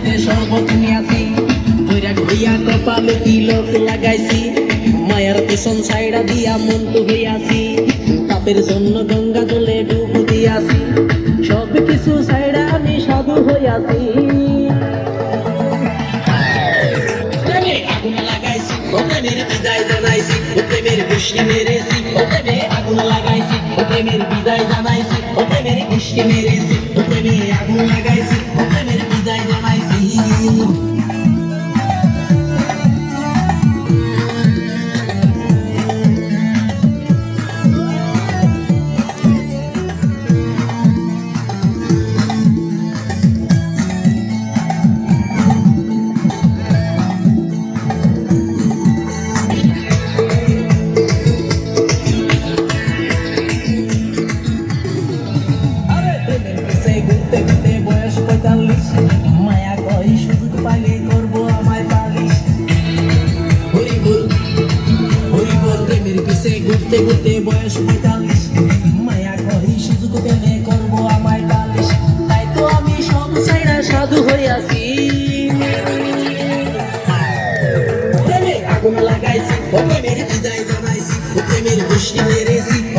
হাতে শরবত নিয়াছি। বৈরাগ হইয়া কপালে তিলক লাগাইছি। মায়ের পিছন সাইডা দিয়া মন্টু হইয়াছি। পাপের জন্য গঙ্গা জলে ডুব দিয়াছি। সব কিছু সাইডা আমি সাধু হইয়াছি। আগুন লাগাইছি, প্রেমের বিদায় জানাইছি ও প্রেমের বৃষ্টি মেরেছি আগুন লাগাইছি ও প্রেমের বিদায় জানাইছি ও প্রেমের বৃষ্টি মেরেছি ও প্রেমে আগুন লাগাইছি। পঁয়তাল্লিশ মায়া কই সুযোগ পাইলে করব আমায় পালিশ হরি বল প্রেমের পিছে ঘুরতে ঘুরতে বয়স পঁয়তাল্লিশ। মায়া কই সুযোগ পেলে করব আমায় পালিশ তাই তো আমি সব সাইডা সাধু হইয়াছি প্রেমে আগুন লাগাইছি প্রেমের বিদায় জানাইছি, প্রেমের মেরেছি